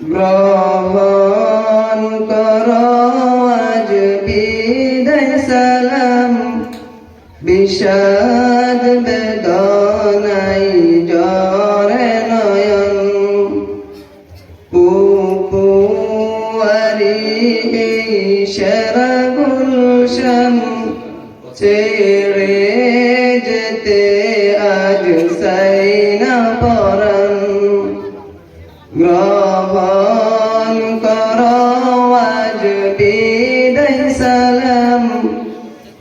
গ্রহণ কর বিদায় সালাম। বিষাদ বেদনাই জরে নয়ন। পুপুয়ারি সেরা গুলশন ছেড়ে যেতে আজ সাইনা সালাম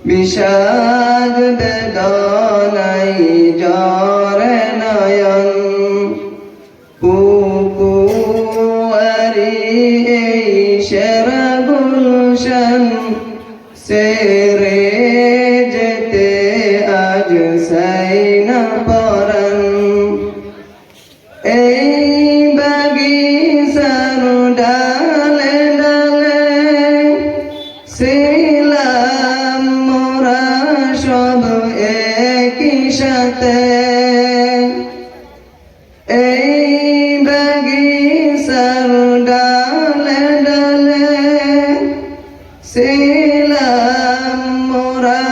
বিষাদ বেদনাই জরে নয়ন। একই সাথে এই বাগিচার ডালে ডালে ছিলাম মোরা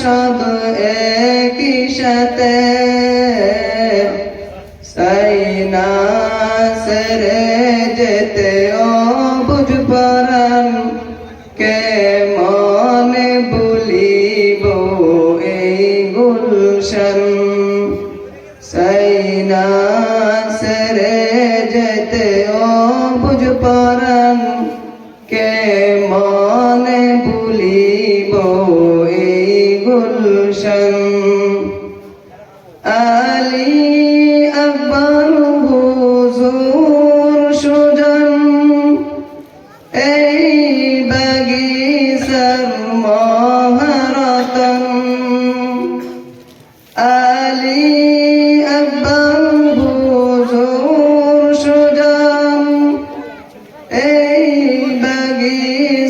সব একই সাথে সাইনা সেরে যেতে যেতে ও বুঝ পরান কে মনে ভুলিব এই গুলশন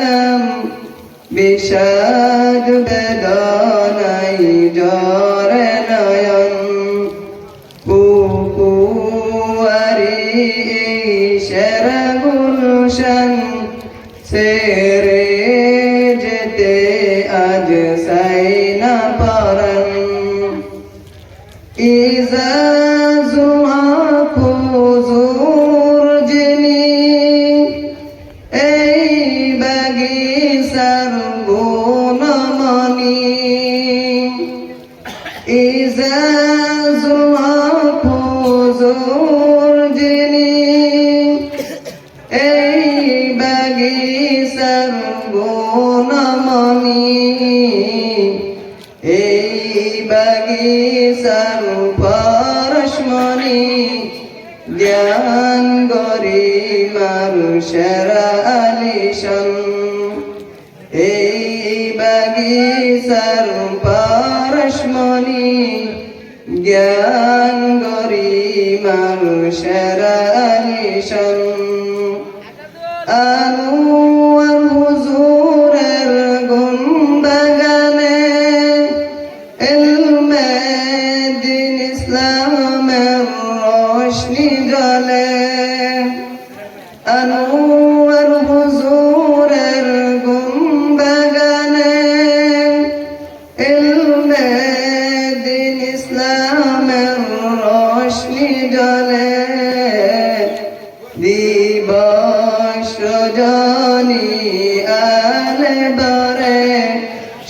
সালাম বিষাদ বেদনাই জরে নয়ন। পুপুয়ারি সেরা গুলশন সেরে যেতে আজ সাইনা জুমা ফুজুর জিনি এই বাগিচার গুণমণি এই বাগিচার পরশমণি জ্ঞান গরি মারুষরা আলিশন। এই বাগিচার পরশমণি জ্ঞান গরি মারুষরা আলিশন। আনোয়ার হুজুরের গুণ বাগানে ইলমে দিন ইসলামের রোশনি জ্বলে আনোয়ার হুজুরের আলে বরে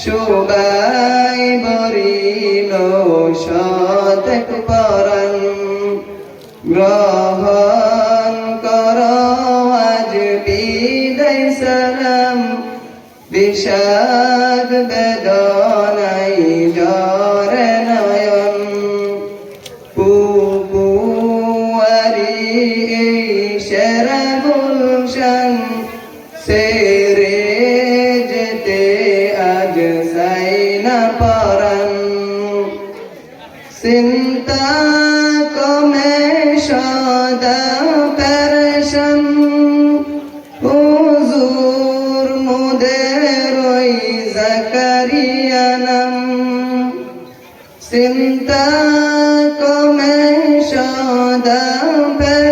সুবাই বরিল শতক পরন গ্রহণ কর আজ বিদায় বিষাদ বেদনাই জরে করা চিন্তা কমে সদা পেরেশন হুজুর মোদের ওই জাকারিয়ানম। চিন্তা কমে সদা কর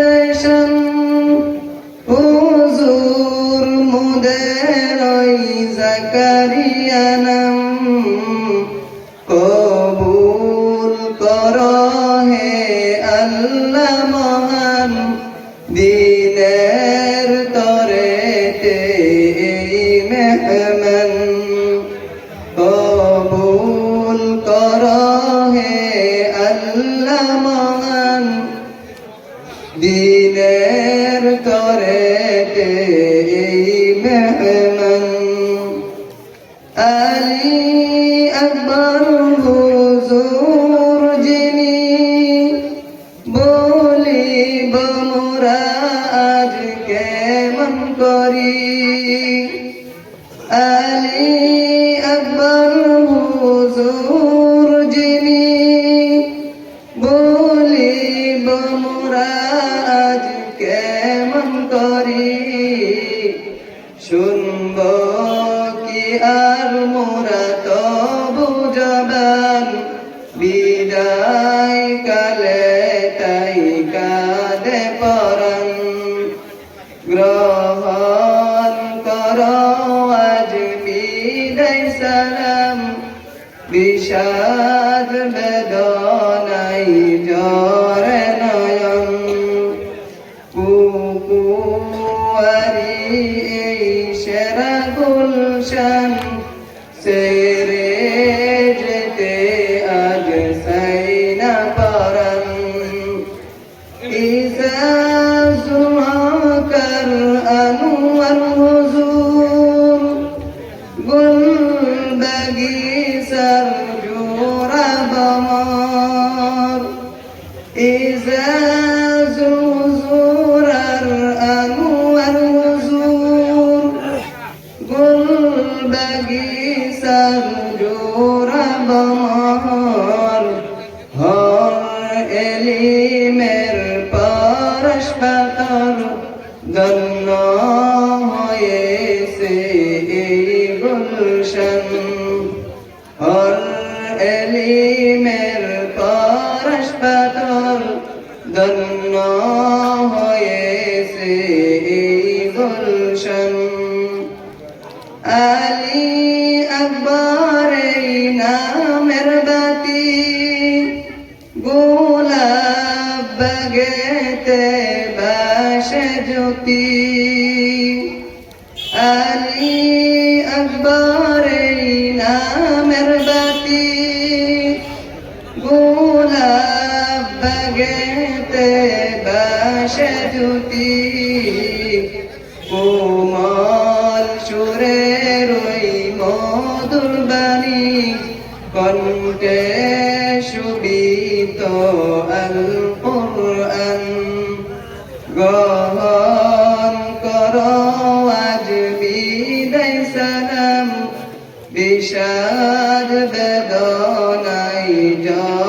আল্লাহ মহান দিনের করি আলী আকবর হুজুর যিনি বলিব, মোরা কেমন করি? শুনব কি আর মোরা তবু জবান? বিদায় কালে তাই কাঁদে পরান বিষাদ বেদনাই জরে নয়ন। কুকুয়ারি এই সেরা গুলশান إذا زرزر الأنوار زور قل بقي سنجور بمهر هر إلي مربارش بطر গুলশন আলী আকবর নামের বাতি, গোলাপ বাগেতে বাসে জ্যোতি। আলী আকবর নামের বাতি, গোলাপ বাগেতে বাসে মধুর বাণী কণ্ঠে সুবিত আল কোরআন গ্রহণ কর আজ বিদায় সালাম। বিষাদ বেদনাই জরে